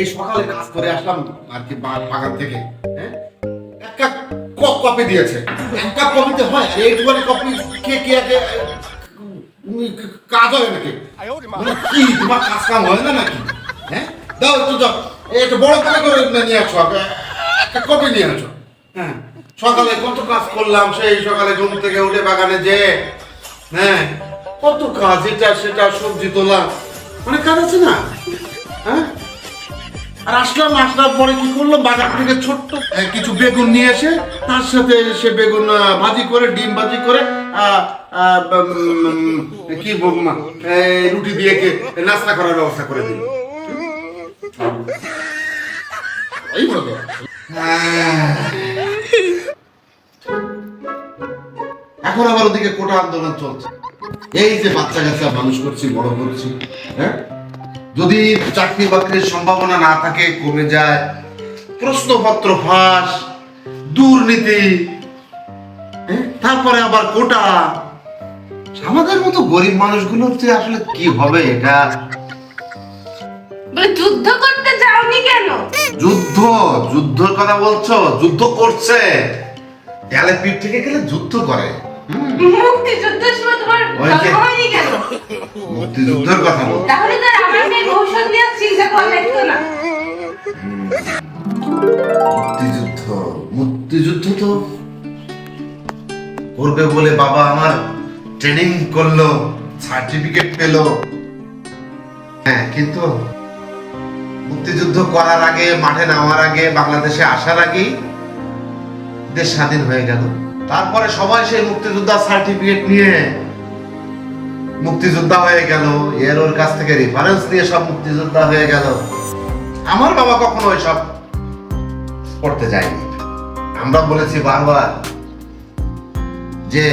এই সকালে কাজ করে আসলাম আর কি বাগান থেকে হ্যাঁ? এক কাপ কপি দিয়েছে। এক কাপ হয় কপি কে কে কাজ হয় নাকি? মানে কি, তোমার কাজ কাম হয় না নাকি? হ্যাঁ? দাও একটু দাও। একটু বড় করে করে নিয়ে আসো একটা কপি নিয়ে আসো। হ্যাঁ? সকালে কত কাজ করলাম, সেই সকালে ঘুম থেকে উঠে বাগানে যে হ্যাঁ? কত কাজ, এটা সেটা সবজি তোলা। অনেক কাজ আছে না? হ্যাঁ? আর আসলাম পরে কি করল? বাজার থেকে ছোট্ট কিছু বেগুন নিয়ে এসে তার সাথে সে বেগুন ভাজি করে, ডিম ভাজি করে কি রুটি দিয়ে নাস্তা করার ব্যবস্থা করে দিল। এই এখন আবার ওদিকে কোটা আন্দোলন চলছে। এই যে বাচ্চা কাচ্চা মানুষ করছি, বড় করছি হ্যাঁ? যদি চাকরি বাকরির সম্ভাবনা না থাকে কমে যায় প্রশ্নপত্র ফাঁস দুর্নীতি? তারপরে আবার কোটা। আমাদের মতো গরিব মানুষগুলোর যে আসলে কি হবে এটা? যুদ্ধ করতে যাওনি কেন? যুদ্ধ যুদ্ধর কথা বলছো? যুদ্ধ করছে। দেয়ালে পিঠ থেকে গেলে যুদ্ধ করে। মুক্তিযুদ্ধের সময় তোমার ওই যে- কেন? মুক্তিযুদ্ধের কথা বল মুক্তিযুদ্ধ মুক্তিযুদ্ধ তো করবে বলে বাবা আমার ট্রেনিং করল সার্টিফিকেট পেল। হ্যাঁ কিন্তু মুক্তিযুদ্ধ করার আগে, মাঠে নামার আগে, বাংলাদেশে আসার আগেই দেশ স্বাধীন হয়ে গেল। তারপরে সবাই সেই মুক্তিযোদ্ধার সার্টিফিকেট নিয়ে মুক্তিযোদ্ধা হয়ে গেল। এর ওর কাছ থেকে রেফারেন্স নিয়ে সব মুক্তিযোদ্ধা হয়ে গেল। আমার বাবা কখনো ওইসব করতে যায়নি। আমরা বলেছি বারবার যে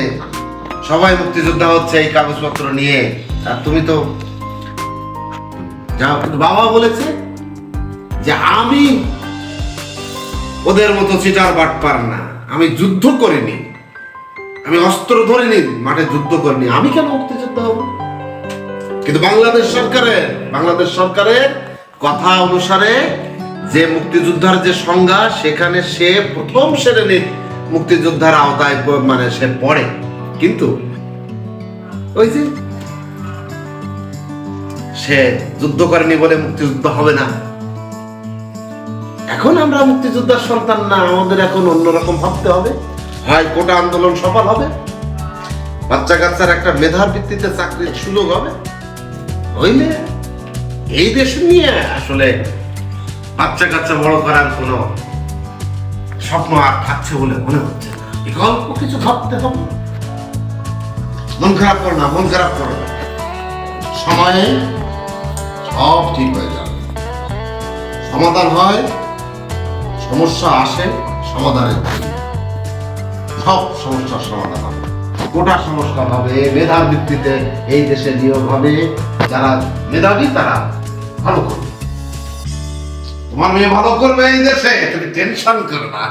সবাই মুক্তিযোদ্ধা হচ্ছে এই কাগজপত্র নিয়ে, আর তুমি তো যাও, কিন্তু বাবা বলেছে যে আমি ওদের মতো চিটার বাট বাটপার না, আমি যুদ্ধ করিনি, আমি অস্ত্র ধরিনি, মাঠে যুদ্ধ করিনি। আমি কেন মুক্তিযোদ্ধা হব? কিন্তু বাংলাদেশ সরকারের বাংলাদেশ সরকারের কথা অনুসারে যে মুক্তিযোদ্ধার যে সংজ্ঞা, সেখানে সে প্রথম শ্রেণির মুক্তিযোদ্ধার আওতায় মানে সে পড়ে। কিন্তু ওই যে সে যুদ্ধ করেনি বলে মুক্তিযুদ্ধ হবে না। এখন আমরা মুক্তিযোদ্ধার সন্তান না, আমাদের এখন অন্যরকম ভাবতে হবে। হয় কোটা আন্দোলন সফল হবে বাচ্চা কাচ্চার একটা মেধার ভিত্তিতে চাকরির সুযোগ হবে হইলে এই দেশ নিয়ে আসলে বাচ্চা কাচ্চা বড় করার কোনো স্বপ্ন আর থাকছে বলে মনে হচ্ছে না। বিকল্প কিছু ভাবতে হবে। মন খারাপ করো না, মন খারাপ করো। না সময়ে সব ঠিক হয়ে যাবে। সমাধান হয়, সমস্যা আসে, সমাধানের সব সমস্যার সমাধান হবে। গোটা সংস্কার হবে। মেধার ভিত্তিতে এই দেশে নিয়োগ হবে। যারা মেধাবী, তারা ভালো করবে। তোমার মেয়ে ভালো করবে এই দেশে, তুমি টেনশন করো না।